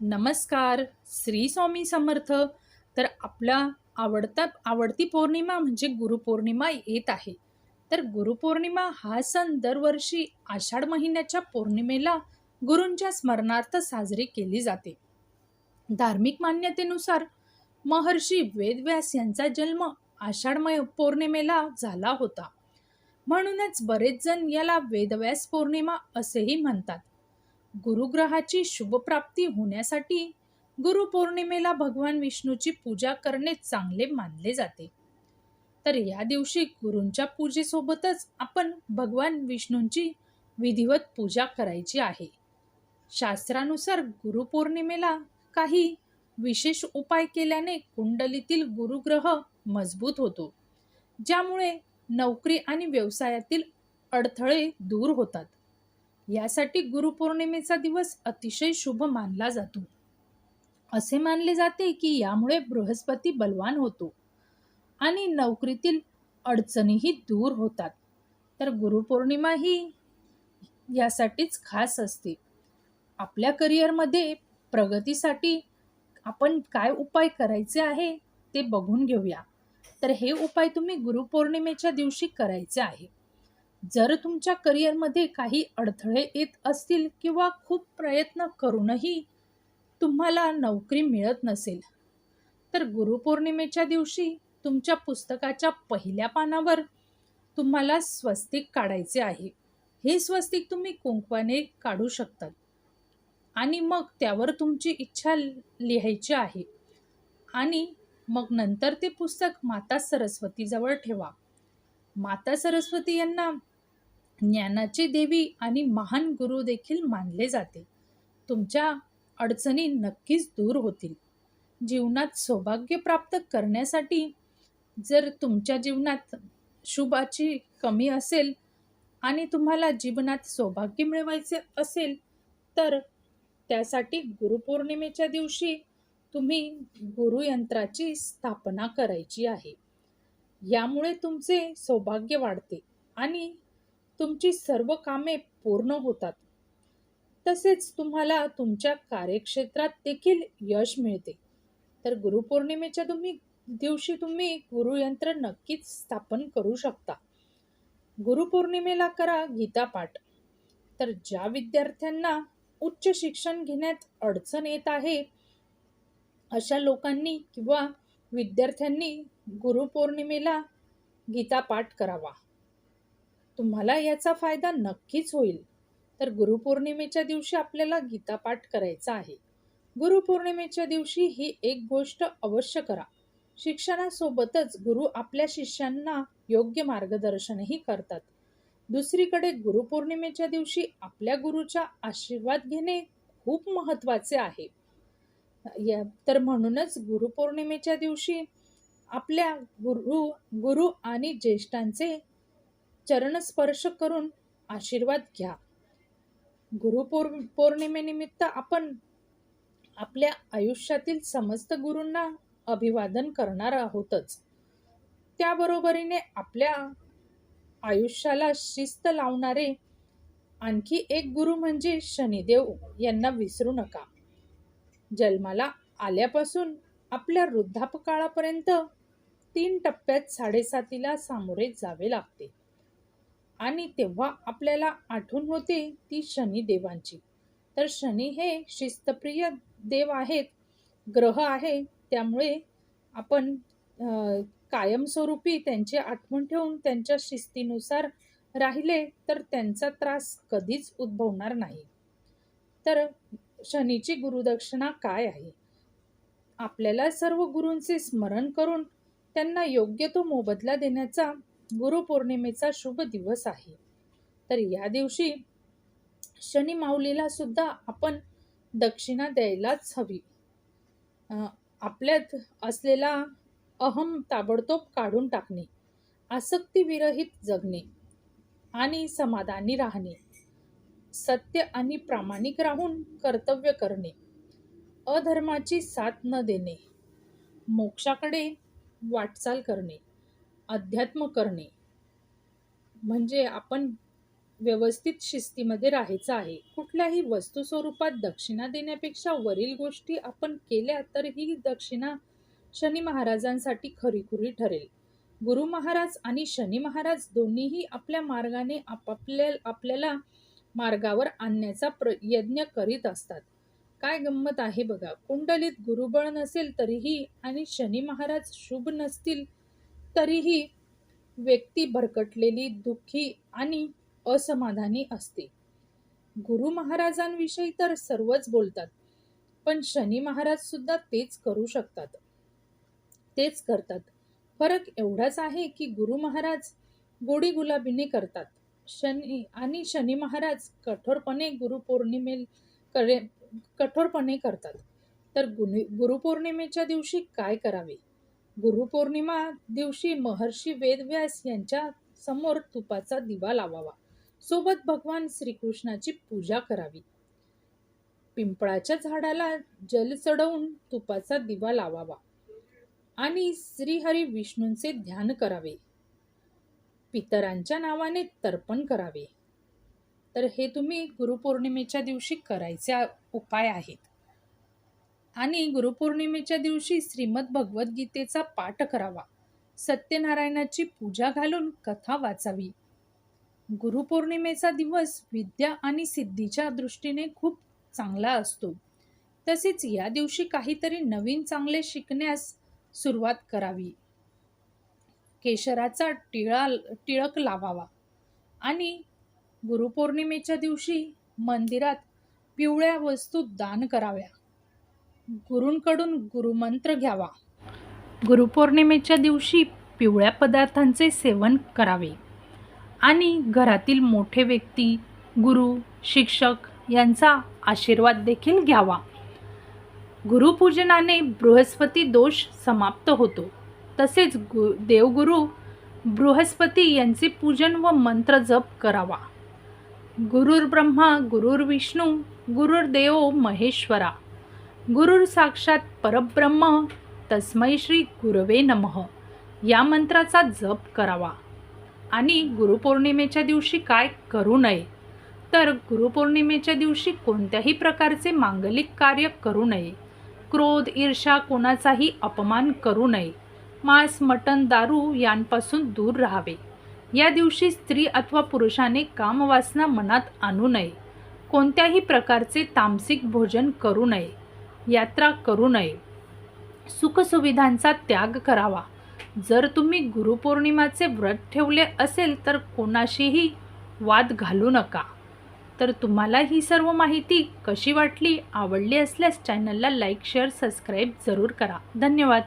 नमस्कार श्री स्वामी समर्थ. तर आपला आवडता आवडती पौर्णिमा म्हणजे गुरुपौर्णिमा येत आहे. तर गुरुपौर्णिमा हा सण दरवर्षी आषाढ महिन्याच्या पौर्णिमेला गुरूंच्या स्मरणार्थ साजरी केली जाते. धार्मिक मान्यतेनुसार महर्षी वेदव्यास यांचा जन्म आषाढमय पौर्णिमेला झाला होता. म्हणूनच बरेच जण याला वेदव्यास पौर्णिमा असेही म्हणतात. गुरुग्रहाची शुभप्राप्ती होण्यासाठी गुरुपौर्णिमेला भगवान विष्णूची पूजा करणे चांगले मानले जाते. तर या दिवशी गुरूंच्या पूजेसोबतच आपण भगवान विष्णूंची विधिवत पूजा करायची आहे. शास्त्रानुसार गुरुपौर्णिमेला काही विशेष उपाय केल्याने कुंडलीतील गुरुग्रह मजबूत होतो ज्यामुळे नोकरी आणि व्यवसायातील अडथळे दूर होतात. यासाठी गुरुपौर्णिमेचा दिवस अतिशय शुभ मानला जातो. असे मानले जाते की यामुळे बृहस्पती बलवान होतो आणि नोकरीतील अडचणीही दूर होतात. तर गुरुपौर्णिमा ही यासाठीच खास असते. आपल्या करिअरमध्ये प्रगतीसाठी आपण काय उपाय करायचे आहे ते बघून घेऊया. तर हे उपाय तुम्ही गुरुपौर्णिमेच्या दिवशी करायचे आहे जर तुमच्या करिअरमध्ये काही अडथळे येत असतील किंवा खूप प्रयत्न करूनही तुम्हाला नोकरी मिळत नसेल तर गुरुपौर्णिमेच्या दिवशी तुमच्या पुस्तकाच्या पहिल्या पानावर तुम्हाला स्वस्तिक काढायचे आहे. हे स्वस्तिक तुम्ही कुंकवाने काढू शकतात आणि मग त्यावर तुमची इच्छा लिहायची आहे. आणि मग नंतर ते पुस्तक माता सरस्वतीजवळ ठेवा. माता सरस्वती यांना ज्ञानाची देवी आणि महान गुरु देखील मानले जाते. तुमच्या अडचणी नक्कीच दूर होतील. जीवनात सौभाग्य प्राप्त करण्यासाठी जर तुमच्या जीवनात शुभाची कमी असेल आणि तुम्हाला जीवनात सौभाग्य मिळवायचे असेल तर त्यासाठी गुरुपौर्णिमेच्या दिवशी तुम्ही गुरुयंत्राची स्थापना करायची आहे. यामुळे तुमचे सौभाग्य वाढते आणि तुमची सर्व कामे पूर्ण होतात. तसेच तुम्हाला तुमच्या कार्यक्षेत्रात देखील यश मिळते. तर गुरुपौर्णिमेच्या तुम्ही दिवशी तुम्ही गुरुयंत्र नक्कीच स्थापन करू शकता. गुरुपौर्णिमेला करा गीतापाठ. तर ज्या विद्यार्थ्यांना उच्च शिक्षण घेण्यात अडचण येत आहे अशा लोकांनी किंवा विद्यार्थ्यांनी गुरुपौर्णिमेला गीतापाठ करावा. तुम्हाला याचा फायदा नक्कीच होईल. तर गुरुपौर्णिमेच्या दिवशी आपल्याला गीतापाठ करायचा आहे. गुरुपौर्णिमेच्या दिवशी ही एक गोष्ट अवश्य करा. शिक्षणासोबतच गुरु आपल्या शिष्यांना योग्य मार्गदर्शनही करतात. दुसरीकडे गुरुपौर्णिमेच्या दिवशी आपल्या गुरुचा आशीर्वाद घेणे खूप महत्त्वाचे आहे. या तर म्हणूनच गुरुपौर्णिमेच्या दिवशी आपल्या गुरु गुरु आणि ज्येष्ठांचे चरणस्पर्श करून आशीर्वाद घ्या. गुरुपौर् पौर्णिमेनिमित्त आपण आपल्या आयुष्यातील समस्त गुरूंना अभिवादन करणार आहोतच. त्याबरोबरीने आपल्या आयुष्याला शिस्त लावणारे आणखी एक गुरु म्हणजे शनिदेव यांना विसरू नका. जन्माला आल्यापासून आपल्या वृद्धापकाळापर्यंत तीन टप्प्यात साडेसातीला सामोरे जावे लागते. आणि तेव्हा आपल्याला आठवण होते ती शनी देवांची. तर शनी हे शिस्तप्रिय देव आहेत ग्रह आहे त्यामुळे आपण कायमस्वरूपी त्यांची आठवण ठेवून त्यांच्या शिस्तीनुसार राहिले तर त्यांचा त्रास कधीच उद्भवणार नाही. तर शनीची गुरुदक्षिणा काय आहे? आपल्याला सर्व गुरूंचे स्मरण करून त्यांना योग्य तो मोबदला देण्याचा गुरुपौर्णिमेचा शुभ दिवस आहे. तर या दिवशी शनी माऊलीला सुद्धा आपण दक्षिणा द्यायलाच हवी. आपल्यात असलेला अहम ताबडतोब काढून टाकणे आसक्तीविरहित जगणे आणि समाधानी राहणे. सत्य आणि प्रामाणिक राहून कर्तव्य करणे. अधर्माची साथ न देणे. मोक्षाकडे वाटचाल करणे. अध्यात्म करणे. म्हणजे आपण व्यवस्थित शिस्तीमध्ये राहायचं आहे. कुठल्याही वस्तू स्वरूपात दक्षिणा देण्यापेक्षा वरील गोष्टी आपण केल्या तर ही दक्षिणा शनी महाराजांसाठी खरीखुरी ठरेल. गुरु महाराज आणि शनी महाराज दोन्हीही आपल्या मार्गाने आपापल्या आपल्याला मार्गावर आणण्याचा प्र यज्ञ करीत असतात. काय गंमत आहे बघा. कुंडलीत गुरुबळ नसेल तरीही आणि शनी महाराज शुभ नसतील तरीही व्यक्ती भरकटलेली दुःखी आणि असमाधानी असते. गुरु महाराजांविषयी तर सर्वच बोलतात पण शनी महाराज सुद्धा तेच करू शकतात. तेच करतात. फरक एवढाच आहे की गुरु महाराज गोडी गुलाबीने करतात. शनी आणि शनी महाराज कठोरपणे गुरुपौर्णिमे करे कठोरपणे करतात. तर गुरु गुरुपौर्णिमेच्या दिवशी काय करावे? गुरुपौर्णिमा दिवशी महर्षी वेदव्यास यांच्या समोर तुपाचा दिवा लावावा. सोबत भगवान श्रीकृष्णाची पूजा करावी. पिंपळाच्या झाडाला जल चढवून तुपाचा दिवा लावावा. आणि श्रीहरी विष्णूंचे ध्यान करावे. पितरांच्या नावाने तर्पण करावे. तर हे तुम्ही गुरुपौर्णिमेच्या दिवशी करायचे उपाय आहेत. आणि गुरुपौर्णिमेच्या दिवशी श्रीमद भगवद्गीतेचा पाठ करावा. सत्यनारायणाची पूजा घालून कथा वाचावी. गुरुपौर्णिमेचा दिवस विद्या आणि सिद्धीच्या दृष्टीने खूप चांगला असतो. तसेच या दिवशी काहीतरी नवीन चांगले शिकण्यास सुरुवात करावी. केशराचा टिळा टिळक लावावा. आणि गुरुपौर्णिमेच्या दिवशी मंदिरात पिवळ्या वस्तू दान कराव्या. गुरूंकडून गुरुमंत्र घ्यावा. गुरुपौर्णिमेच्या दिवशी पिवळ्या पदार्थांचे सेवन करावे. आणि घरातील मोठे व्यक्ती गुरु शिक्षक यांचा आशीर्वाद देखील घ्यावा. गुरुपूजनाने बृहस्पती दोष समाप्त होतो. तसेच गु देवगुरु बृहस्पती यांचे पूजन व मंत्र जप करावा. गुरुर ब्रह्मा गुरुर विष्णू गुरुर देव महेश्वरा. गुरुर साक्षात परब्रह्म तस्मै श्री गुरवे नमः. या मंत्राचा जप करावा. आणि गुरुपौर्णिमेच्या दिवशी काय करू नये? तर गुरुपौर्णिमेच्या दिवशी कोणत्याही प्रकारचे मांगलिक कार्य करू नये. क्रोध ईर्षा कोणाचाही अपमान करू नये. मांस मटण दारू यांपासून दूर राहावे. या दिवशी स्त्री अथवा पुरुषाने कामवासना मनात आणू नये. कोणत्याही प्रकारचे तामसिक भोजन करू नये. यात्रा करू नये. सुखसुविधांचा त्याग करावा. जर तुम्ही गुरुपौर्णिमाचे व्रत ठेवले असेल तर कोणाशीही वाद घालू नका. तर तुम्हाला ही सर्व माहिती कशी वाटली आवडली असल्यास चॅनलला लाईक शेअर सबस्क्राईब जरूर करा. धन्यवाद.